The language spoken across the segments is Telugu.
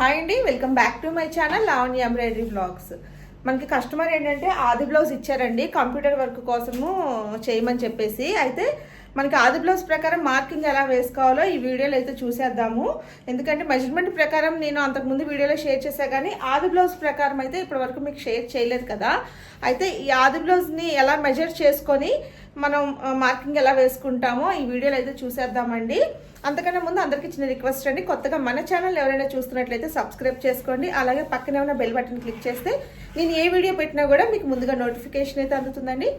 హాయ్ అండి welcome back to my channel Lavanya embroidery blogs. మనకి కస్టమర్ ఏంటంటే ఆది బ్లౌజ్ ఇచ్చారండి కంప్యూటర్ వర్క్ కోసము చేయమని చెప్పేసి. అయితే మనకి ఆది బ్లౌజ్ ప్రకారం మార్కింగ్ ఎలా వేసుకోవాలో ఈ వీడియోలో అయితే చూసేద్దాము. ఎందుకంటే మెజర్మెంట్ ప్రకారం నేను అంతకుముందు వీడియోలో షేర్ చేశా కానీ ఆది బ్లౌజ్ ప్రకారం అయితే ఇప్పటి వరకు మీకు షేర్ చేయలేదు కదా. అయితే ఈ ఆది బ్లౌజ్ని ఎలా మెజర్ చేసుకొని మనం మార్కింగ్ ఎలా వేసుకుంటామో ఈ వీడియోలో అయితే చూసేద్దామండి. అంతకన్నా ముందు అందరికీ చిన్న రిక్వెస్ట్ అండి. కొత్తగా మన ఛానల్ ఎవరైనా చూస్తున్నట్లయితే సబ్స్క్రైబ్ చేసుకోండి. అలాగే పక్కనే ఉన్న బెల్ బటన్ క్లిక్ చేస్తే నేను ఏ వీడియో పెట్టినా కూడా మీకు ముందుగా నోటిఫికేషన్ అయితే అందుతుందండి.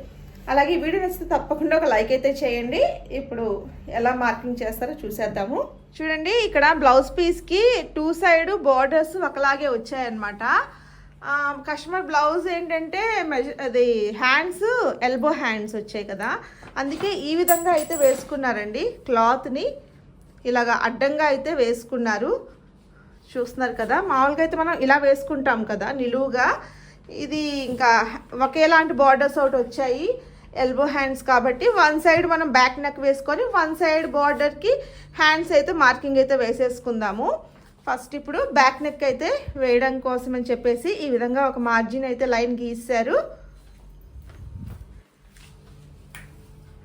అలాగే ఈ వీడియో నచ్చితే తప్పకుండా ఒక లైక్ అయితే చేయండి. ఇప్పుడు ఎలా మార్కింగ్ చేస్తారో చూసేద్దాము. చూడండి ఇక్కడ బ్లౌజ్ పీస్కి టూ సైడ్ బార్డర్స్ ఒకలాగే వచ్చాయన్నమాట. కస్టమర్ బ్లౌజ్ ఏంటంటే మెజ- అది హ్యాండ్స్ ఎల్బో హ్యాండ్స్ వచ్చాయి కదా. అందుకే ఈ విధంగా అయితే వేసుకున్నారండి క్లాత్ని. ఇలాగా అడ్డంగా అయితే వేసుకున్నారు. చూస్తున్నారు కదా మామూలుగా అయితే మనం ఇలా వేసుకుంటాం కదా నిలువుగా. ఇది ఇంకా ఒకేలాంటి బార్డర్స్ ఒకటి వచ్చాయి ఎల్బో హ్యాండ్స్ కాబట్టి. వన్ సైడ్ మనం బ్యాక్ నెక్ వేసుకొని వన్ సైడ్ బార్డర్కి హ్యాండ్స్ అయితే మార్కింగ్ అయితే వేసేసుకుందాము. ఫస్ట్ ఇప్పుడు బ్యాక్ నెక్ అయితే వేయడం కోసం అని చెప్పేసి ఈ విధంగా ఒక మార్జిన్ అయితే లైన్ గీసారు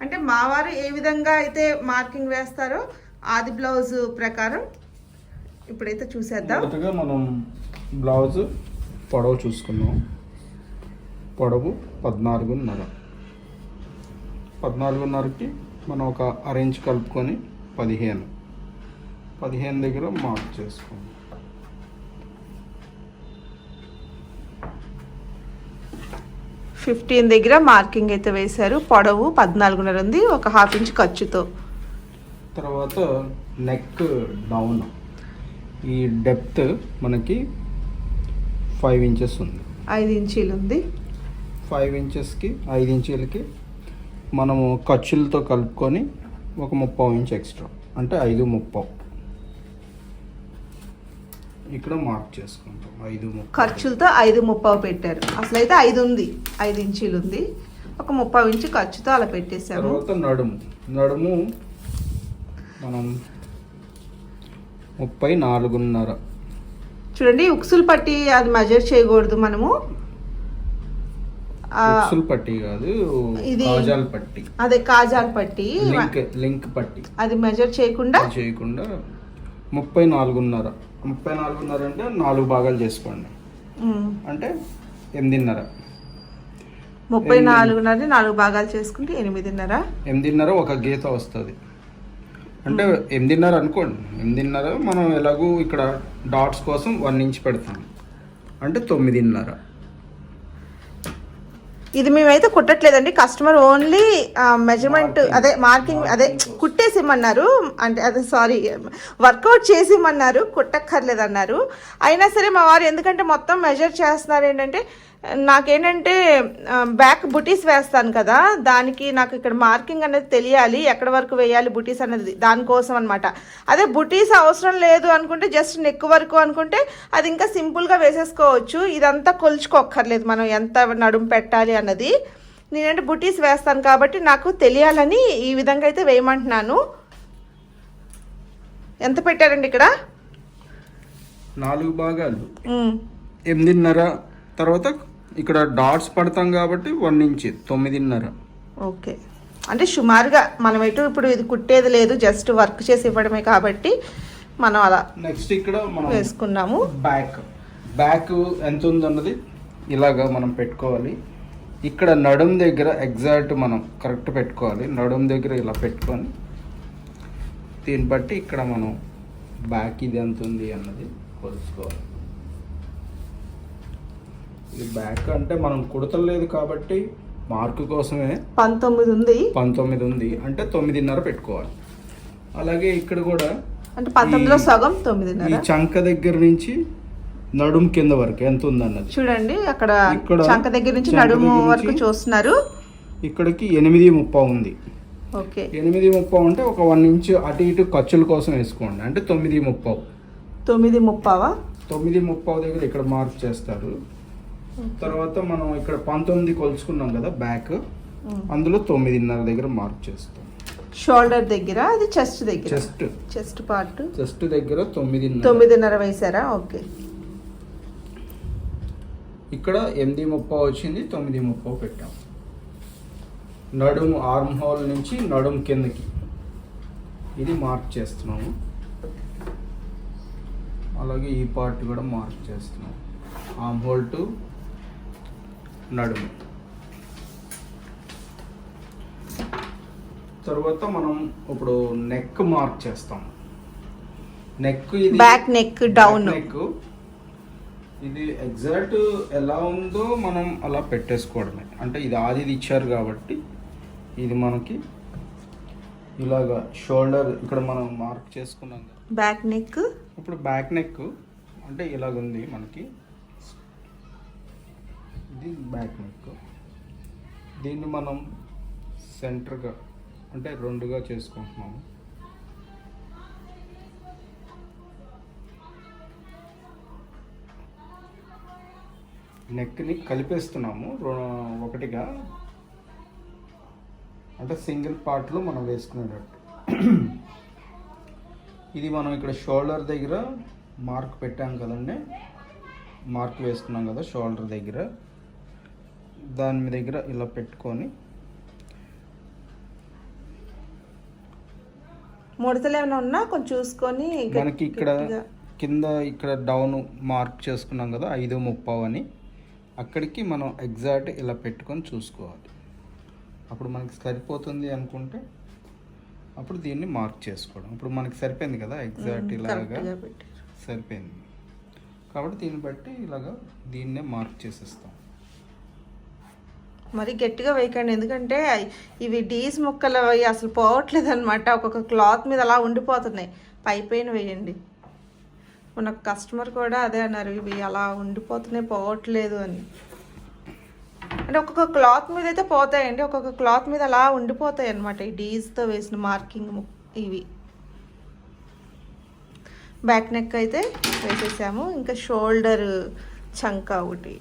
అంటే మావారు ఏ విధంగా అయితే మార్కింగ్ వేస్తారో ఆది బ్లౌజ్ ప్రకారం ఇప్పుడైతే చూసేద్దాం. మొదటగా మనం బ్లౌజ్ పొడవు చూసుకున్నాం పొడవు పద్నాలుగున్నర. పద్నాలుగున్నరకి మనం ఒక అరేంజ్ కలుపుకొని పదిహేను. పదిహేను దగ్గర మార్క్ చేసుకోండి. ఫిఫ్టీన్ దగ్గర మార్కింగ్ అయితే వేశారు. పొడవు పద్నాలుగున్నర ఉంది. ఒక హాఫ్ ఇంచ్ ఖర్చుతో. తర్వాత నెక్ డౌన్ ఈ డెప్త్ మనకి ఫైవ్ ఇంచెస్ ఉంది. ఐదు ఇంచీలు ఉంది. ఫైవ్ ఇంచెస్కి ఐదు ఇంచీలకి మనము ఖర్చులతో కలుపుకొని ఒక ముప్పావు ఇంచ్ ఎక్స్ట్రా అంటే ఐదు ముప్పావు. ఇక్కడ మార్క్ చేసుకుంటాం. ఐదు ఖర్చులతో ఐదు ముప్పావు పెట్టారు. అసలు అయితే ఐదు ఉంది. ఐదు ఇంచీలు ఉంది. ఒక ముప్పావు ఇంచు ఖర్చుతో అలా పెట్టేశాము. తర్వాత నడుము. నడుము మనం ముప్పై నాలుగున్నర. చూడండి ఉక్సులు పట్టి అది మెజర్ చేయకూడదు మనము. ఉక్సులు పట్టి కాదు ఇది- కాజాల్ పట్టి. అదే కాజాల్ పట్టి. లింక్ లింక్ పట్టి. అది మెజర్ చేయకుండా చేయకుండా ముప్పై నాలుగున్నర. ముప్పై నాలుగున్నర అంటే నాలుగు భాగాలు చేసుకోండి. అంటే ఎనిమిదిన్నర. ముప్పై నాలుగున్నర నాలుగు భాగాలు చేసుకుంటే ఎనిమిదిన్నర. ఎనిమిదిన్నర ఒక గీత వస్తుంది. అంటే ఎనిమిదిన్నర అనుకోండి. ఎనిమిదిన్నర మనం ఎలాగూ ఇక్కడ డాట్స్ కోసం వన్ ఇంచ్ పెడతాం. అంటే తొమ్మిదిన్నర. ఇది మేమైతే కుట్టట్లేదండి. కస్టమర్ ఓన్లీ మెజర్మెంట్ అదే మార్కింగ్ అదే కుట్టేసిమ్మన్నారు. అంటే అదే సారీ వర్కౌట్ చేసిమ్మన్నారు. కుట్టక్కర్లేదు అన్నారు అయినా సరే మా వారు ఎందుకంటే మొత్తం మెజర్ చేస్తున్నారు ఏంటంటే నాకేంటంటే బ్యాక్ బుటీస్ వేస్తాను కదా దానికి నాకు ఇక్కడ మార్కింగ్ అనేది తెలియాలి ఎక్కడ వరకు వేయాలి బుటీస్ అనేది దానికోసం అనమాట అదే బుటీస్ అవసరం లేదు అనుకుంటే జస్ట్ నెక్ వరకు అనుకుంటే అది ఇంకా సింపుల్గా వేసేసుకోవచ్చు. ఇదంతా కొలుచుకోక్కర్లేదు మనం ఎంత నడుము పెట్టాలి అన్నది. నేనంటే బుటీస్ వేస్తాను కాబట్టి నాకు తెలియాలని ఈ విధంగా అయితే వేయమంటున్నాను. ఎంత పెట్టారండి ఇక్కడ? నాలుగు భాగాలు. ఎనిమిదిన్నర తర్వాత ఇక్కడ డాట్స్ పడతాం కాబట్టి వన్ ఇంచ్ తొమ్మిదిన్నర. ఓకే. అంటే సుమారుగా మనం ఎటు ఇప్పుడు ఇది కుట్టేది లేదు జస్ట్ వర్క్ చేసి ఇవ్వడమే కాబట్టి మనం అలా నెక్స్ట్ ఇక్కడ మనం వేసుకున్నాము. బ్యాక్. బ్యాక్ ఎంత ఉందన్నది ఇలాగా మనం పెట్టుకోవాలి. ఇక్కడ నడుం దగ్గర ఎగ్జాక్ట్ మనం కరెక్ట్ పెట్టుకోవాలి. నడుం దగ్గర ఇలా పెట్టుకొని దీన్ని బట్టి ఇక్కడ మనం బ్యాక్ ఇది ఎంత ఉంది అన్నది కొలుసుకోవాలి ఇది బ్యాక్ అంటే మనం కుడతలేదు కాబట్టి మార్కు కోసమే పంతొమ్మిది ఉంది. పంతొమ్మిది ఉంది. అంటే తొమ్మిదిన్నర పెట్టుకోవాలి. అలాగే ఇక్కడ కూడా అంటే పంతొమ్మిదిలో ఈ- సగం ఈ తొమ్మిదిన్నర చంక దగ్గర నుంచి నడుం కింద వరకు ఎంత ఉందన్నది? చూడండి అక్కడ ఇక్కడ చంక దగ్గర నుంచి నడుము వరకు చూస్తున్నారు. ఇక్కడికి ఎనిమిది ముప్పావు ఉంది. ఓకే. ఎనిమిది ముప్పావు అంటే ఒక వన్ ఇంచ్ అటు ఇటు ఖర్చుల కోసం వేసుకోండి. అంటే తొమ్మిది ముప్పావు తొమ్మిది ముప్పావా? తొమ్మిది ముప్పావు దగ్గర ఇక్కడ మార్క్ చేస్తారు. తర్వాత మనం ఇక్కడ పంతొమ్మిది కొలుచుకున్నాం కదా బ్యాక్. అందులో తొమ్మిదిన్నర దగ్గర మార్క్ చేస్తాం. షోల్డర్ దగ్గర అది చెస్ట్ దగ్గర? చెస్ట్ చెస్ట్ పార్ట్ చెస్ట్ దగ్గర తొమ్మిది తొమ్మిదిన్నర వేసారా? ఓకే ఇక్కడ ఎనిమిది ముప్పై వచ్చింది తొమ్మిది ముప్పై పెట్టాం. నడుము ఆర్మ్ హోల్ నుంచి నడుము కిందకి. ఇది మార్క్ చేస్తున్నాము. అలాగే ఈ పార్ట్ కూడా మార్క్ చేస్తున్నాం ఆర్మ్ హోల్ టు నడుము. తర్వాత మనం ఇప్పుడు నెక్ మార్క్ చేస్తాం. నెక్ ఇది బ్యాక్ నెక్ డౌన్ నెక్ ఇది ఎగ్జాక్ట్ ఎలా ఉందో మనం అలా పెట్టేసుకోవడమే. అంటే ఇది ఆదిది ఇచ్చారు కాబట్టి ఇది మనకి ఇలాగా షోల్డర్ ఇక్కడ మనం మార్క్ చేసుకున్నాం కదా. బ్యాక్ నెక్ ఇప్పుడు బ్యాక్ నెక్ అంటే ఇలాగ ఉంది మనకి. ఇది బ్యాక్ నెక్ దీన్ని మనం సెంటర్గా అంటే రెండుగా చేసుకుంటున్నాము. నెక్ని కలిపేస్తున్నాము ఒకటిగా. అంటే సింగిల్ పార్ట్లో మనం వేసుకునేటట్టు. ఇది మనం ఇక్కడ షోల్డర్ దగ్గర మార్క్ పెట్టాం కదండి. మార్క్ వేసుకున్నాం కదా షోల్డర్ దగ్గర. దాని మీ దగ్గర ఇలా పెట్టుకొని ముడతలు ఏమైనా ఉన్నా కొంచెం చూసుకొని మనకి ఇక్కడ. కింద ఇక్కడ డౌన్ మార్క్ చేసుకున్నాం కదా ఐదు ముప్పావు అని. అక్కడికి మనం ఎగ్జాక్ట్ ఇలా పెట్టుకొని చూసుకోవాలి. అప్పుడు మనకి సరిపోతుంది అనుకుంటే అప్పుడు దీన్ని మార్క్ చేసుకోవడం. ఇప్పుడు మనకి సరిపోయింది కదా ఎగ్జాక్ట్ ఇలాగా. సరిపోయింది. కాబట్టి దీన్ని బట్టి ఇలాగా దీన్నే మార్క్ చేసేస్తాం. మరి గట్టిగా వేయకండి. ఎందుకంటే ఇవి డీస్ ముక్కలు అవి అసలు పోవట్లేదు అనమాట ఒక్కొక్క క్లాత్ మీద అలా ఉండిపోతున్నాయి. పై పైన వేయండి. మన కస్టమర్ కూడా అదే అన్నారు ఇవి అలా ఉండిపోతున్నాయి పోవట్లేదు అని. అంటే ఒక్కొక్క క్లాత్ మీద అయితే పోతాయండి. ఒక్కొక్క క్లాత్ మీద అలా ఉండిపోతాయి అనమాట ఈ డీస్తో వేసిన మార్కింగ్ ఇవి. బ్యాక్ నెక్ అయితే వేసేసాము. ఇంకా షోల్డర్ చంకా ఒకటి.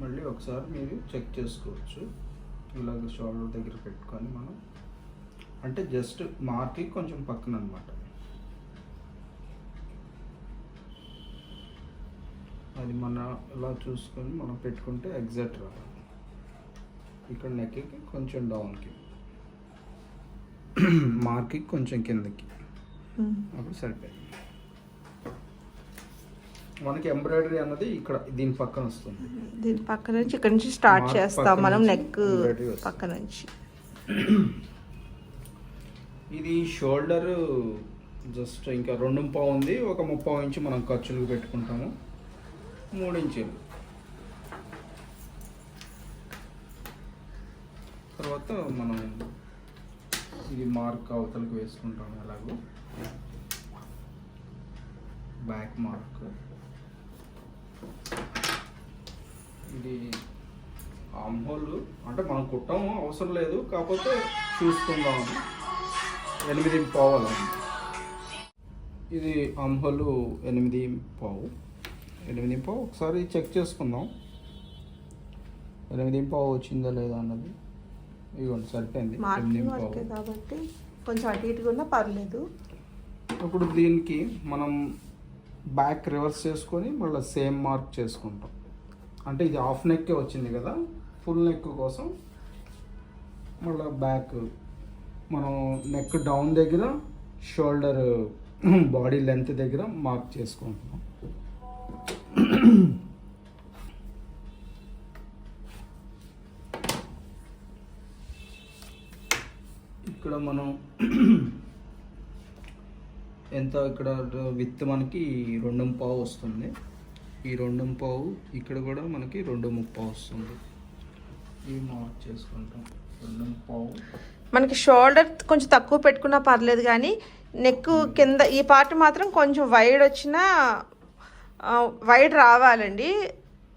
మళ్ళీ ఒకసారి మీరు చెక్ చేసుకోవచ్చు. ఇలాగ షోల్డర్ దగ్గర పెట్టుకొని మనం. అంటే జస్ట్ మార్కి కొంచెం పక్కన అనమాట అది మన ఇలా చూసుకొని మనం పెట్టుకుంటే ఎగ్జాక్ట్ రావాలి ఇక్కడ నెక్కి కొంచెం డౌన్కి. మార్కి కొంచెం కిందకి. అప్పుడు సరిపోయింది. మనకి ఎంబ్రాయిడరీ అన్నది ఇక్కడ దీని పక్కన వస్తుంది. దీని పక్క నుంచి ఇక్కడ నుంచి స్టార్ట్ చేస్తాం మనం నెక్. పక్క నుంచి. ఇది షోల్డర్ జస్ట్ ఇంకా రెండు పావు ఉంది ఒక ముప్పావు ఇంచు మనం ఖర్చులకు పెట్టుకుంటాము. మూడు ఇంచులు తర్వాత మనం ఇది మార్క్ అవతలకు వేసుకుంటాము ఎలాగో. Back mark. ఇది హోల్ అంటే మనం కుట్టము అవసరం లేదు కాకపోతే చూసుకుందాం. ఎనిమిది పావులు. ఇది హోల్ ఎనిమిది పావు. ఎనిమిది పావు. ఒకసారి చెక్ చేసుకుందాం. ఎనిమిది పావు వచ్చిందా లేదా అన్నది. ఇదిగోండి సరిపోయింది. ఎనిమిది పావు. కాబట్టి కొంచెం అటు ఇటుగా ఉన్నా పర్లేదు. ఇప్పుడు దీనికి మనం బ్యాక్ రివర్స్ చేసుకొని మళ్ళీ సేమ్ మార్క్ చేసుకుంటాం. అంటే ఇది హాఫ్ నెక్కే వచ్చింది కదా ఫుల్ నెక్ కోసం మళ్ళీ బ్యాక్. మనం నెక్ డౌన్ దగ్గర షోల్డర్ బాడీ లెంత్ దగ్గర మార్క్ చేసుకుంటున్నాం. ఇక్కడ మనం ఎంత ఇక్కడ విత్ మనకి రెండు పావు వస్తుంది. ఈ రెండు పావు ఇక్కడ కూడా మనకి రెండు ముప్పావు వస్తుంది. ఇవి మార్క్ చేసుకుంటాం. రెండు పావు. మనకి షోల్డర్ కొంచెం తక్కువ పెట్టుకున్నా పర్లేదు కానీ నెక్ కింద ఈ పార్ట్ మాత్రం కొంచెం వైడ్ వచ్చినా వైడ్ రావాలండి.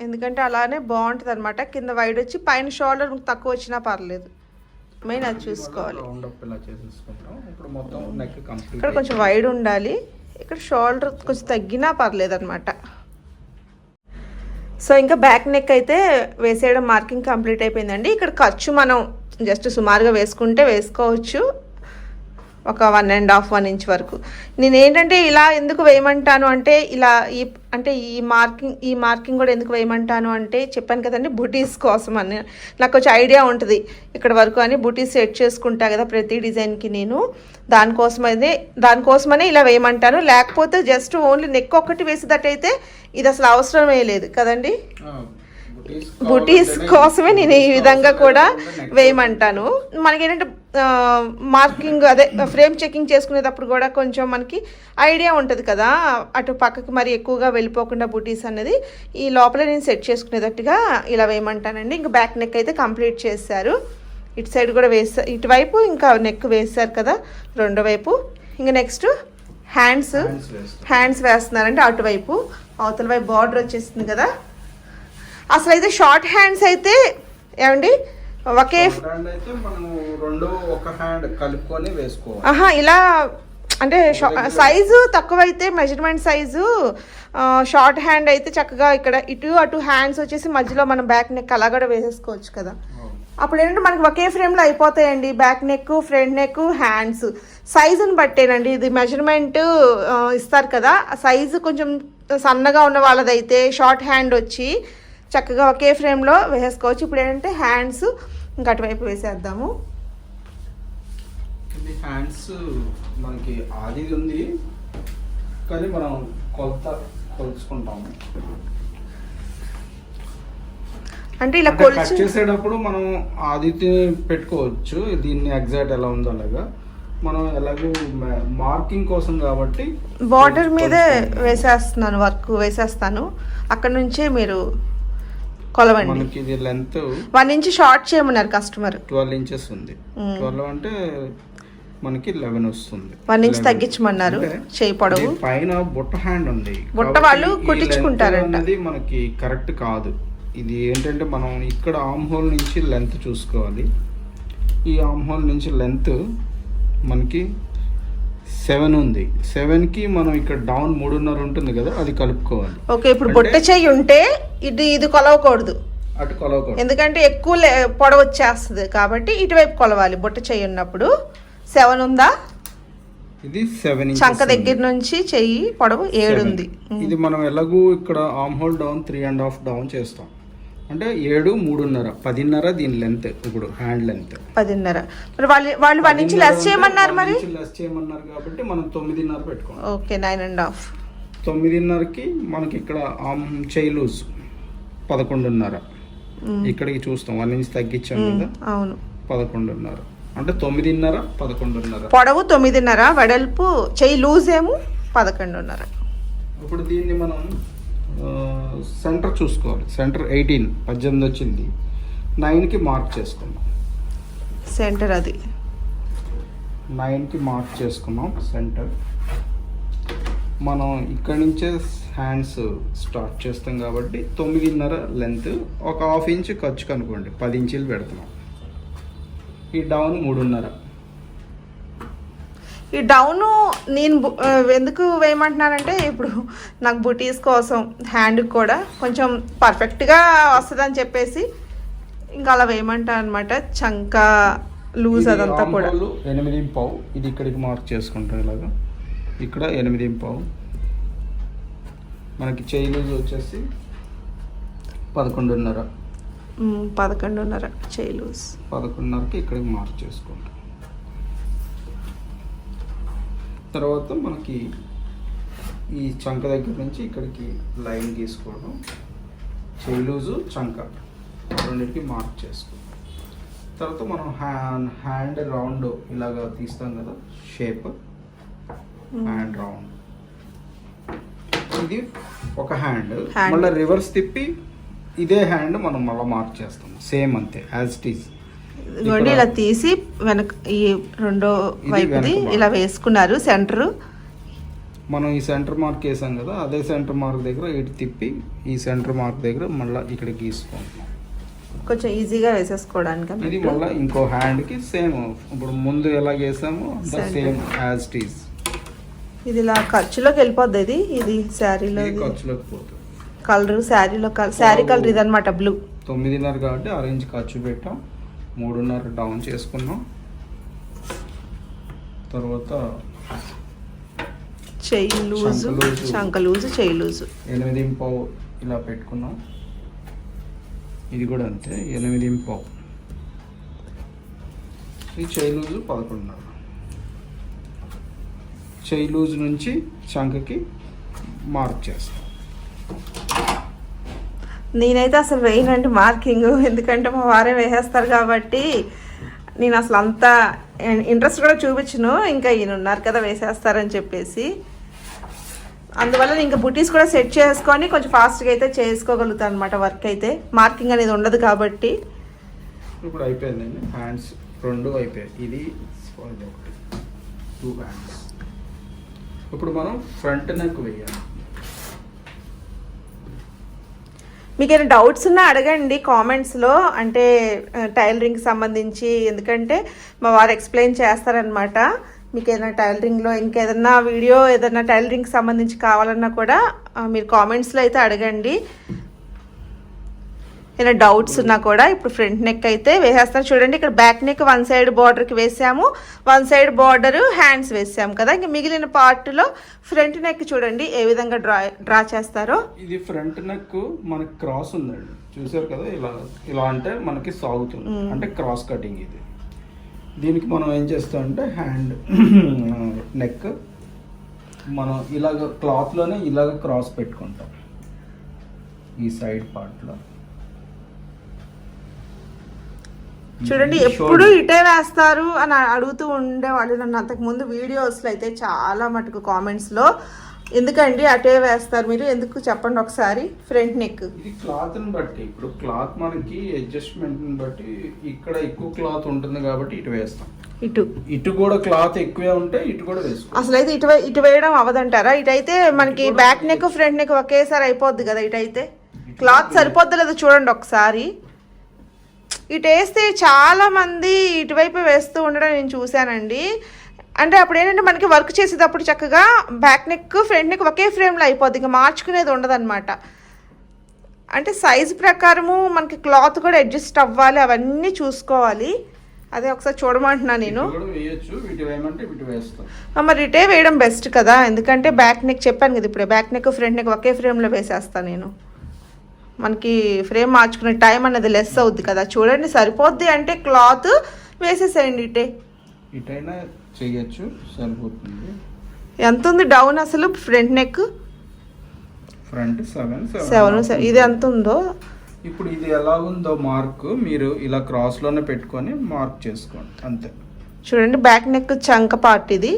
ఎందుకంటే అలానే బాగుంటుంది అనమాట కింద వైడ్ వచ్చి పైన షోల్డర్ తక్కువ వచ్చినా పర్లేదు. మెయిన్ అది చూసుకోవాలి. కంప్లీట్ ఇక్కడ కొంచెం వైడ్ ఉండాలి. ఇక్కడ షోల్డర్ కొంచెం తగ్గినా పర్లేదు అనమాట సో ఇంకా బ్యాక్ నెక్ అయితే వేసేయడం మార్కింగ్ కంప్లీట్ అయిపోయిందండి. ఇక్కడ ఖర్చు మనం జస్ట్ సుమారుగా వేసుకుంటే వేసుకోవచ్చు. ఒక one and half one inch వరకు. నేను ఏంటంటే ఇలా ఎందుకు వేయమంటాను అంటే ఇలా ఈ అంటే ఈ మార్కింగ్ ఈ మార్కింగ్ కూడా ఎందుకు వేయమంటాను అంటే చెప్పాను కదండి బుటీస్ కోసం అని. నాకు కొంచెం ఐడియా ఉంటుంది ఇక్కడ వరకు అని. బుటీస్ సెట్ చేసుకుంటా కదా ప్రతి డిజైన్కి నేను. దానికోసమనే దానికోసమనే ఇలా వేయమంటాను. లేకపోతే జస్ట్ ఓన్లీ నెక్ ఒక్కటి వేసేటట్టయితే ఇది అసలు అవసరమే లేదు కదండి. బుటీస్ కోసమే నేను ఈ విధంగా కూడా వేయమంటాను. మనకి ఏంటంటే మార్కింగ్ అదే ఫ్రేమ్ చెకింగ్ చేసుకునేటప్పుడు కూడా కొంచెం మనకి ఐడియా ఉంటుంది కదా. అటు పక్కకి మరి ఎక్కువగా వెళ్ళిపోకుండా బుటీస్ అనేది ఈ లోపల నేను సెట్ చేసుకునేటట్టుగా ఇలా వేయమంటానండి. ఇంకా బ్యాక్ నెక్ అయితే కంప్లీట్ చేశారు. ఇటు సైడ్ కూడా వేసా ఇటువైపు ఇంకా నెక్ వేశారు కదా రెండో వైపు. ఇంకా నెక్స్ట్ హ్యాండ్స్ హ్యాండ్స్ వేస్తున్నారంటే అటువైపు. అవతల వైపు బార్డర్ వచ్చేసింది కదా. అసలు అయితే షార్ట్ హ్యాండ్స్ అయితే ఏమండి ఒకే అయితే ఆహా ఇలా అంటే సైజు తక్కువైతే మెజర్మెంట్ సైజు షార్ట్ హ్యాండ్ అయితే చక్కగా ఇక్కడ ఇటు అటు హ్యాండ్స్ వచ్చేసి మధ్యలో మనం బ్యాక్ నెక్ అలా కూడా వేసేసుకోవచ్చు కదా. అప్పుడు ఏంటంటే మనకి ఒకే ఫ్రేమ్లో అయిపోతాయండి back neck front neck hands. సైజుని బట్టేనండి ఇది మెజర్మెంట్ ఇస్తారు కదా. సైజు కొంచెం సన్నగా ఉన్న వాళ్ళదైతే షార్ట్ హ్యాండ్ వచ్చి చక్కగా ఒకే ఫ్రేమ్లో వేసేసుకోవచ్చు. ఇప్పుడు ఏంటంటే హ్యాండ్స్ ఇంకా అటువైపు వేసేద్దాము. హ్యాండ్స్ మనకి ఆది ఉంది. కానీ మనం కొలత కొలుచుకుంటాము. అంటే ఇలా కొలిచి చేసేటప్పుడు మనం ఆదిత్య పెట్టుకోవచ్చు. దీన్ని ఎగ్జాక్ట్ ఎలా ఉందో అలాగా. మనం ఎలాగో మార్కింగ్ కోసం కాబట్టి బార్డర్ మీదే. వేసేస్తున్నాను వర్క్ వేసేస్తాను. అక్కడ నుంచే మీరు కొలవండి. మనకి ఇది లెంత్ వన్ ఇంచ్ షార్ట్ చేయమన్నారు కస్టమర్. ట్వెల్వ్ ఇంచెస్ ఉంది. ట్వెల్వ్ అంటే మనకి లెవెన్ వస్తుంది. One inch 11. తగ్గించమన్నారు. చేయి పొడవు. పైన బుట్ట హ్యాండ్ ఉంది. బుట్ట వాళ్ళు కుట్టించుకుంటారంట. అనేది మనకి కరెక్ట్ కాదు. ఇది ఏంటంటే మనం ఇక్కడ ఆమ్ హోల్ నుంచి లెంత్ చూసుకోవాలి. ఈ ఆమ్ హోల్ నుంచి లెంత్ మనకి సెవెన్ ఉంది. సెవెన్కి మనం ఇక్కడ డౌన్ మూడున్నర ఉంటుంది కదా అది కలుపుకోవాలి. ఓకే ఇప్పుడు బొట్ట చెయ్యి ఉంటే ఇది ఇది కొలవకూడదు. అటు కొలవకూడదు. ఎందుకంటే ఎక్కువ పొడవు వచ్చేస్తుంది కాబట్టి ఇటువైపు కొలవాలి బొట్ట చెయ్యి ఉన్నప్పుడు. సెవెన్ ఉందా? ఇది సెవెన్ చంక దగ్గర నుంచి చెయ్యి పొడవు ఏడు ఉంది. ఇది మనం ఎలాగూ ఇక్కడ arm hole down three and half down చేస్తాం. అంటే ఏడు మూడున్నర పదిన్నర దీని లెంత్ ఇప్పుడు హ్యాండ్ లెంత్ పదిన్నర. మరి వాళ్ళు వాళ్ళు వన్ ఇంచ్ లెస్ చేయమన్నారు మరి? లెస్ చేయమన్నారు కాబట్టి మనం తొమ్మిదిన్నర పెట్టుకోండి ఓకే నైన్ అండ్ హాఫ్ తొమ్మిదిన్నరకి మనకి ఇక్కడ ఆమ్ చేయి లూజ్ పదకొండున్నర. ఇక్కడికి చూస్తాం వన్ ఇంచ్ తగ్గించాం కదా? అవును. పదకొండున్నర. అంటే తొమ్మిదిన్నర పదకొండున్నర. పొడవు తొమ్మిదిన్నర వెడల్పు చెయ్యి లూజ్ ఏమో పదకొండున్నర. ఇప్పుడు దీన్ని మనం సెంటర్ చూసుకోవాలి. సెంటర్ ఎయిటీన్ పద్దెనిమిది వచ్చింది. నైన్కి మార్క్ చేసుకున్నాం సెంటర్ అది. నైన్కి మార్క్ చేసుకున్నాం సెంటర్. మనం ఇక్కడి నుంచే హ్యాండ్స్ స్టార్ట్ చేస్తాం కాబట్టి తొమ్మిదిన్నర లెంత్ ఒక హాఫ్ ఇంచ్ ఖర్చు కనుకోండి పది ఇంచులు పెడుతున్నాం. ఈ డౌన్ మూడున్నర. ఈ డౌన్ నేను ఎందుకు వేయమంటున్నానంటే ఇప్పుడు నాకు బుటీస్ కోసం హ్యాండ్ కూడా కొంచెం పర్ఫెక్ట్గా వస్తుందని చెప్పేసి ఇంకా అలా వేయమంటాను అనమాట చంక లూజ్ అదంతా కూడా. ఎనిమిది పావు. ఇది ఇక్కడికి మార్క్ చేసుకుంటాం ఇలాగా. ఇక్కడ ఎనిమిది పావు. మనకి చేయి లూజ్ వచ్చేసి పదకొండున్నర. పదకొండున్నర చేయి లూజ్. పదకొండున్నరకి ఇక్కడికి మార్క్ చేసుకుంటాం తర్వాత మనకి ఈ చంక దగ్గర నుంచి ఇక్కడికి లైన్ గీసుకోవడం చేయి లూజు చంక రెండింటికి మార్క్ చేసుకోవడం. తర్వాత మనం హ్యాండ్ హ్యాండ్ రౌండ్ ఇలాగా తీస్తాం కదా షేప్. Hand round. ఇది ఒక హ్యాండ్. మళ్ళీ రివర్స్ తిప్పి ఇదే హ్యాండ్ మనం మళ్ళీ మార్క్ చేస్తాం. సేమ్ అంతే యాజ్ ఇట్ ఈస్ ఇదిగోండి ఇలా తీసి వెనక ఈ రెండో వైపుది. ఇలా వేసుకున్నారు సెంటర్. మనం ఈ సెంటర్ మార్క్ వేసాం కదా అదే సెంటర్ మార్క్ దగ్గర ఇటు తిప్పి ఈ సెంటర్ మార్క్ దగ్గర మళ్ళీ ఇక్కడ గీసుకుంటున్నాం కొంచెం ఈజీగా వేసేసుకోవడానికి ఇది. మళ్ళీ ఇంకో హ్యాండ్కి సేమ్. ఇప్పుడు ముందు ఎలా వేసామో Center. Same as it is ఇది ఇలా ఖర్చులోకి వెళ్ళిపోద్ది ఇది ఇది శారీలో ఖర్చులోకి పోతుంది. కలర్ శారీలో కలర్ శారీ కలర్ ఇది అనమాట బ్లూ. తొమ్మిదిన్నర కాబట్టి ఆరెంజ్ ఖర్చు పెట్టాం. మూడున్నర డౌన్ చేసుకున్నాం. తర్వాత చెయ్యి లూజు లూజు. చెయ్యి లూజు. ఎనిమిది పావు ఇలా పెట్టుకున్నాం. ఇది కూడా అంతే ఎనిమిది పావు. ఈ చేయి లూజు పదకొండున్నర. చేయి లూజు నుంచి చంకకి మార్క్ చేస్తాం. నేనైతే అసలు వేయనండి మార్కింగ్. ఎందుకంటే మా వారే వేసేస్తారు కాబట్టి నేను అసలు అంత ఇంట్రెస్ట్ కూడా చూపించను. ఇంకా ఈయన ఉన్నారు కదా వేసేస్తారని చెప్పేసి. అందువల్ల ఇంకా బుటీస్ కూడా సెట్ చేసుకొని కొంచెం ఫాస్ట్గా అయితే చేసుకోగలుగుతాను అనమాట వర్క్ అయితే. మార్కింగ్ అనేది ఉండదు కాబట్టి. ఇప్పుడు అయిపోయిందండి. హ్యాండ్స్ రెండు అయిపోయాయి. ఇది ఇది ఒకటి. Two hands. ఇప్పుడు మనం ఫ్రంట్ నెక్ వేయాలి. మీకు ఏమైనా డౌట్స్ ఉన్నా అడగండి కామెంట్స్లో అంటే టైలరింగ్కి సంబంధించి. ఎందుకంటే మా వారు ఎక్స్ప్లెయిన్ చేస్తారనమాట మీకు ఏదైనా టైలరింగ్లో ఇంకేదన్నా వీడియో ఏదైనా టైలరింగ్కి సంబంధించి కావాలన్నా కూడా మీరు కామెంట్స్లో అయితే అడగండి. ఏదైనా డౌట్స్ ఉన్నా కూడా ఇప్పుడు ఫ్రంట్ నెక్ అయితే వేసేస్తాను. చూడండి ఇక్కడ బ్యాక్ నెక్ వన్ సైడ్ బార్డర్కి వేసాము. వన్ సైడ్ బార్డర్ హ్యాండ్స్ వేసాము కదా. ఇంకా మిగిలిన పార్ట్లో ఫ్రంట్ నెక్ చూడండి ఏ విధంగా డ్రా డ్రా చేస్తారో. ఇది ఫ్రంట్ నెక్ మనకి క్రాస్ ఉందండి. చూసారు కదా ఇలా ఇలా అంటే మనకి సాగుతుంది. అంటే క్రాస్ కటింగ్ ఇది. దీనికి మనం ఏం చేస్తామంటే హ్యాండ్ నెక్ మనం ఇలాగ క్లాత్లోనే ఇలాగ క్రాస్ పెట్టుకుంటాం. ఈ సైడ్ పార్ట్లో చూడండి ఎప్పుడు ఇటే వేస్తారు అని అడుగుతూ ఉండేవాళ్ళు నన్ను. అంతకుముందు వీడియోస్లో అయితే చాలా మటుకు కామెంట్స్లో ఎందుకండి అటే వేస్తారు మీరు? ఎందుకు? చెప్పండి ఒకసారి. Front neck. ఇది క్లాత్ బట్టి ఇప్పుడు క్లాత్ మనకి అడ్జస్ట్మెంట్ బట్టి ఇక్కడ ఎక్కువ క్లాత్ ఉంటుంది కాబట్టి ఇటు వేస్తాం. ఇటు. ఇటు కూడా క్లాత్ ఎక్కువే ఉంటే ఇటు కూడా వేసుకో. అసలు అయితే ఇటు ఇటు వేయడం అవ్వదంటారా? ఇటైతే మనకి బ్యాక్ నెక్ ఫ్రంట్ నెక్ ఒకేసారి అయిపోద్ది కదా ఇటైతే. క్లాత్ సరిపోద్ది లేదా చూడండి ఒకసారి. ఇటు వేస్తే చాలా మంది ఇటువైపు వేస్తూ ఉండడం నేను చూశానండి. అంటే అప్పుడు ఏంటంటే మనకి వర్క్ చేసేటప్పుడు చక్కగా బ్యాక్ నెక్ ఫ్రంట్ నెక్ ఒకే ఫ్రేమ్లో అయిపోద్ది. ఇంకా మార్చుకునేది ఉండదన్నమాట. అంటే సైజ్ ప్రకారము మనకి క్లాత్ కూడా అడ్జస్ట్ అవ్వాలి అవన్నీ చూసుకోవాలి. అదే ఒకసారి చూడమంటున్నా నేను. మరి ఇటే వేయడం బెస్ట్ కదా. ఎందుకంటే బ్యాక్ నెక్ చెప్పాను కదా ఇప్పుడే. బ్యాక్ నెక్ ఫ్రంట్ నెక్ ఒకే ఫ్రేమ్లో వేసేస్తాను నేను. మనకి ఫ్రేమ్ మార్చుకునే టైం అనేది లెస్ అవుద్ది కదా. చూడండి సరిపోద్ది అంటే క్లాత్ వేసేసేయండి ఇటే. ఇటైనా చేయొచ్చు సరిపోతుంది. ఎంత ఉంది డౌన్ అసలు front neck? Front seven seven ఇది ఎంత ఉందో? ఇప్పుడు ఇది ఎలా ఉందో మార్క్ మీరు ఇలా క్రాస్లోనే పెట్టుకొని మార్క్ చేసుకోండి అంతే. చూడండి బ్యాక్ నెక్ చంక పార్ట్ ఇది.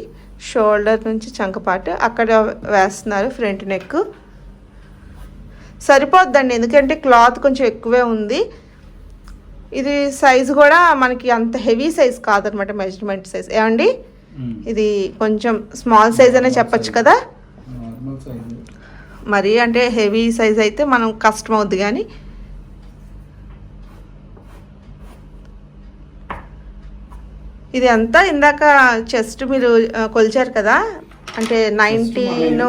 షోల్డర్ నుంచి చంక పార్ట్ అక్కడ వేస్తున్నారు ఫ్రంట్ నెక్ సరిపోద్దండి. ఎందుకంటే క్లాత్ కొంచెం ఎక్కువే ఉంది. ఇది సైజు కూడా మనకి అంత హెవీ సైజ్ కాదనమాట మెజర్మెంట్ సైజ్. ఏమండి? ఇది కొంచెం స్మాల్ సైజ్ అనే చెప్పొచ్చు కదా? మరి అంటే హెవీ సైజ్ అయితే మనం కష్టం అవుద్ది కానీ. ఇది అంతా ఇందాక చెస్ట్ మీరు కొలిచారు కదా? అంటే నైన్టీన్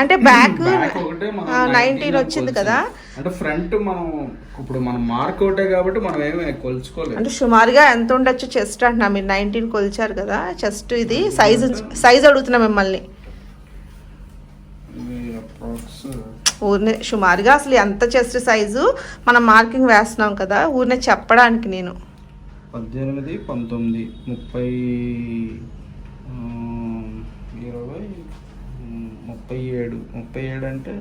అంటే బ్యాక్ నైన్టీన్ వచ్చింది కదా. అంటే ఫ్రంట్ మనం ఇప్పుడు మనం మార్క్ ఒకటే కాబట్టి మనం ఏమి కొలుచుకోలేదు. అంటే సుమారుగా ఎంత ఉండొచ్చు చెస్ట్ అంటున్నా. మీరు నైన్టీన్ కొలిచారు కదా చెస్ట్ ఇది సైజు సైజ్ అడుగుతున్నా మిమ్మల్ని. ఊరినే సుమారుగా అసలు ఎంత చెస్ట్ సైజు మనం మార్కింగ్ వేస్తున్నాం కదా ఊరినే చెప్పడానికి నేను. పద్దెనిమిది పంతొమ్మిది ముప్పై ముప్పై ఏడు. ముప్పై ఏడు అంటే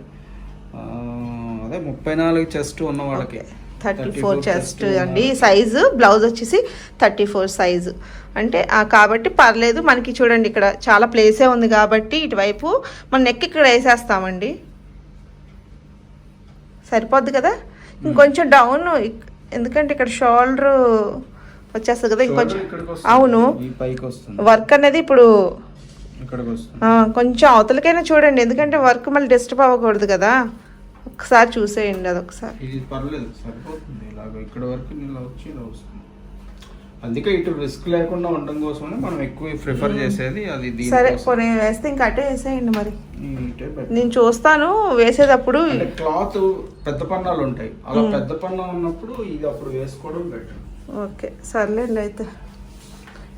అదే ముప్పై నాలుగు చెస్ట్ ఉన్న వాళ్ళకి. థర్టీ ఫోర్ చెస్ట్ అండి. సైజు బ్లౌజ్ వచ్చేసి థర్టీ ఫోర్ సైజు. అంటే కాబట్టి పర్లేదు. మనకి చూడండి ఇక్కడ చాలా ప్లేసే ఉంది కాబట్టి ఇటువైపు మన నెక్ ఇక్కడ వేసేస్తామండి. సరిపోద్ది కదా? ఇంకొంచెం డౌన్ ఎందుకంటే ఇక్కడ షోల్డర్ వచ్చేస్తుంది కదా ఇంకొంచెం. అవును. వర్క్ అనేది ఇప్పుడు కొంచెం అవతలకైనా చూడండి ఎందుకంటే వర్క్ మళ్ళీ డిస్టర్బ్ అవ్వకూడదు కదా. ఒకసారి చూసేయండి అదొకసారి. ఇది పర్లేదు సరిపోతుంది. ఇలాగ ఇక్కడ వరకు ఇలా వచ్చి ఇలా వస్తుంది. అందుకే ఇటు రిస్క్ లేకుండా ఉండడం కోసమే మనం ఎక్కువ ప్రిఫర్ చేసేది అది సరే. పోనీ వేస్తే ఇంకా అటే వేసేయండి మరి. నేను చూస్తాను వేసేటప్పుడు క్లాత్ పెద్ద పన్నాలు ఉంటాయి. అలా పెద్ద పన్నా ఉన్నప్పుడు ఇది అప్పుడు వేసుకోవడం బెటర్ ఓకే సర్లేండి అయితే.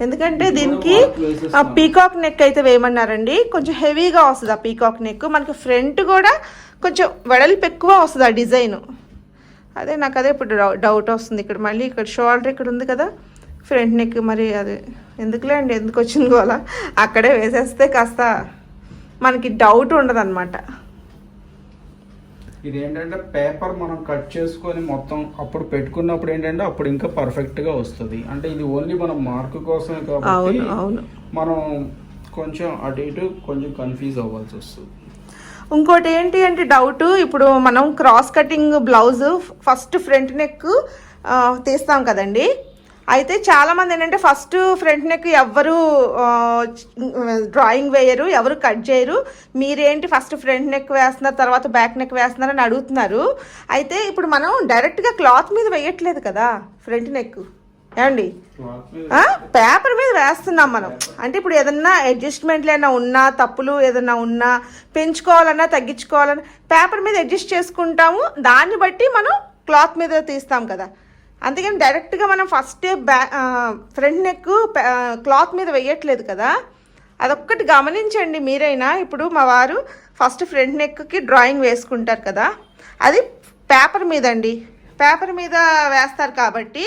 ఎందుకంటే దీనికి వేసేస్తాను. పీకాక్ నెక్ అయితే వేయమన్నారండి. కొంచెం హెవీగా వస్తుంది ఆ పీకాక్ నెక్ మనకి ఫ్రంట్ కూడా కొంచెం వెడల్పు ఎక్కువ వస్తుంది ఆ డిజైన్ అదే నాకు అదే ఇప్పుడు డౌ- డౌట్ వస్తుంది ఇక్కడ. మళ్ళీ ఇక్కడ షోల్డర్ ఇక్కడ ఉంది కదా. ఫ్రంట్ నెక్ మరి అది ఎందుకులే అండి? ఎందుకు వచ్చింది అలా అక్కడే వేసేస్తే కాస్త మనకి డౌట్ ఉండదు ఇది ఏంటంటే పేపర్ మనం కట్ చేసుకొని మొత్తం అప్పుడు పెట్టుకున్నప్పుడు ఏంటంటే అప్పుడు ఇంకా పర్ఫెక్ట్గా వస్తుంది. అంటే ఇది ఓన్లీ మనం మార్క్ కోసమే కాబట్టి మనం కొంచెం అటు ఇటు కొంచెం కన్ఫ్యూజ్ అవ్వాల్సి వస్తుంది. ఇంకోటి ఏంటి అంటే డౌట్ ఇప్పుడు మనం cross cutting blouse first front neck తీస్తాం కదండి. అయితే చాలామంది ఏంటంటే ఫస్ట్ ఫ్రంట్ నెక్ ఎవ్వరు డ్రాయింగ్ వేయరు ఎవరు కట్ చేయరు. మీరేంటి ఫస్ట్ ఫ్రంట్ నెక్ వేస్తున్నారు తర్వాత బ్యాక్ నెక్ వేస్తున్నారు అని అడుగుతున్నారు. అయితే ఇప్పుడు మనం డైరెక్ట్గా క్లాత్ మీద వేయట్లేదు కదా ఫ్రంట్ నెక్ ఏమండి? పేపర్ మీద వేస్తున్నాం మనం. అంటే ఇప్పుడు ఏదన్నా అడ్జస్ట్మెంట్లు ఏమైనా ఉన్నా తప్పులు ఏదన్నా ఉన్నా పెంచుకోవాలన్నా తగ్గించుకోవాలన్నా పేపర్ మీద అడ్జస్ట్ చేసుకుంటాము. దాన్ని బట్టి మనం క్లాత్ మీద తీస్తాం కదా. అందుకని డైరెక్ట్గా మనం ఫస్ట్ బ్యా ఫ్రంట్ నెక్ క్లాత్ మీద వేయట్లేదు కదా. అదొక్కటి గమనించండి మీరైనా. ఇప్పుడు మా వారు ఫస్ట్ ఫ్రంట్ నెక్కి డ్రాయింగ్ వేసుకుంటారు కదా. అది పేపర్ మీద అండి పేపర్ మీద వేస్తారు కాబట్టి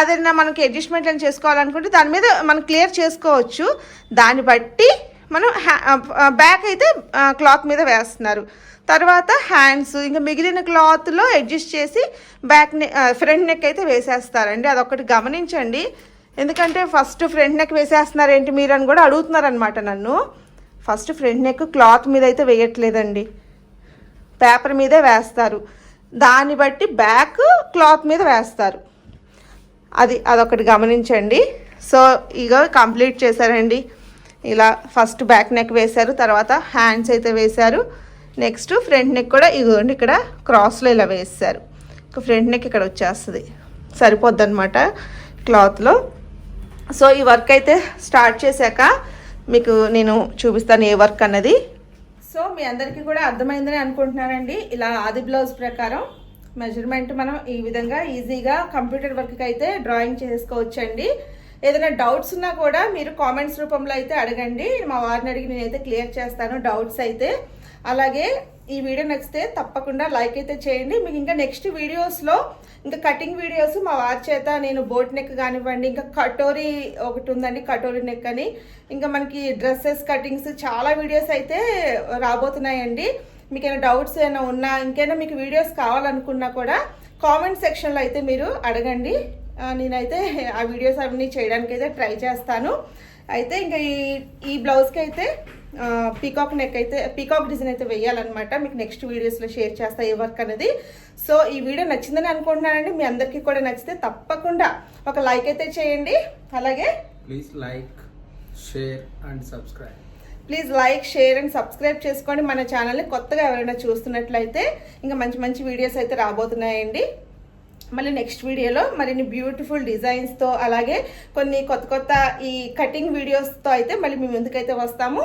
అదైనా మనకి అడ్జస్ట్మెంట్లను చేసుకోవాలనుకుంటే దాని మీద మనం క్లియర్ చేసుకోవచ్చు. దాన్ని బట్టి మనం బ్యాక్ అయితే క్లాత్ మీద వేస్తున్నారు. తర్వాత హ్యాండ్స్ ఇంకా మిగిలిన క్లాత్లో అడ్జస్ట్ చేసి బ్యాక్ నెక్ ఫ్రంట్ నెక్ అయితే వేసేస్తారండి. అదొకటి గమనించండి. ఎందుకంటే ఫస్ట్ ఫ్రంట్ నెక్ వేసేస్తున్నారు ఏంటి మీరు అని కూడా అడుగుతున్నారనమాట నన్ను. ఫస్ట్ ఫ్రంట్ నెక్ క్లాత్ మీద అయితే వేయట్లేదండి. పేపర్ మీదే వేస్తారు. దాన్ని బట్టి బ్యాక్ క్లాత్ మీద వేస్తారు. అది అదొకటి గమనించండి. సో ఇక కంప్లీట్ చేశారండి. ఇలా ఫస్ట్ బ్యాక్ నెక్ వేశారు తర్వాత హ్యాండ్స్ అయితే వేశారు. నెక్స్ట్ ఫ్రంట్ నెక్ కూడా ఇదిగోండి ఇక్కడ క్రాస్లో ఇలా వేశారు. ఇక ఫ్రంట్ నెక్ ఇక్కడ వచ్చేస్తుంది. సరిపోద్ది అనమాట క్లాత్లో సో ఈ వర్క్ అయితే స్టార్ట్ చేశాక మీకు నేను చూపిస్తాను ఏ వర్క్ అన్నది. సో మీ అందరికీ కూడా అర్థమైందని అనుకుంటున్నానండి. ఇలా ఆది బ్లౌజ్ ప్రకారం మెజర్మెంట్ మనం ఈ విధంగా ఈజీగా కంప్యూటర్ వర్క్కి అయితే డ్రాయింగ్ చేసుకోవచ్చండి. ఏదైనా డౌట్స్ ఉన్నా కూడా మీరు కామెంట్స్ రూపంలో అయితే అడగండి. మా వారిని అడిగి నేనైతే క్లియర్ చేస్తాను డౌట్స్ అయితే. అలాగే ఈ వీడియో నచ్చితే తప్పకుండా లైక్ అయితే చేయండి. మీకు ఇంకా నెక్స్ట్ వీడియోస్లో ఇంకా కటింగ్ వీడియోస్ మా వారి చేత నేను బోట్ నెక్ కానివ్వండి ఇంకా కటోరీ ఒకటి ఉందండి కటోరీ నెక్ అని. ఇంకా మనకి డ్రెస్సెస్ కటింగ్స్ చాలా వీడియోస్ అయితే రాబోతున్నాయండి. మీకు ఏమైనా డౌట్స్ ఏమైనా ఉన్నా ఇంకైనా మీకు వీడియోస్ కావాలనుకున్నా కూడా కామెంట్ సెక్షన్లో అయితే మీరు అడగండి. నేనైతే ఆ వీడియోస్ అన్నీ చేయడానికి అయితే ట్రై చేస్తాను. అయితే ఇంకా ఈ ఈ బ్లౌజ్కి అయితే పీకాక్ నెక్ అయితే పీకాక్ డిజైన్ అయితే వేయాలన్నమాట. మీకు నెక్స్ట్ వీడియోస్లో షేర్ చేస్తా ఏ వర్క్ అనేది. సో ఈ వీడియో నచ్చిందని అనుకుంటున్నానండి. మీ అందరికీ కూడా నచ్చితే తప్పకుండా ఒక లైక్ అయితే చేయండి. అలాగే Please like, share and subscribe. Please like share and subscribe చేసుకోండి. మన ఛానల్ని కొత్తగా ఎవరైనా చూస్తున్నట్లయితే ఇంకా మంచి మంచి వీడియోస్ అయితే రాబోతున్నాయండి. మళ్ళీ నెక్స్ట్ వీడియోలో మరిన్ని బ్యూటిఫుల్ డిజైన్స్తో అలాగే కొన్ని కొత్త కొత్త ఈ కటింగ్ వీడియోస్తో అయితే మళ్ళీ మీ ముందుకైతే వస్తాము.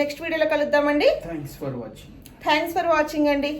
నెక్స్ట్ వీడియోలో కలుద్దామండి. Thanks for watching thanks for watching అండి.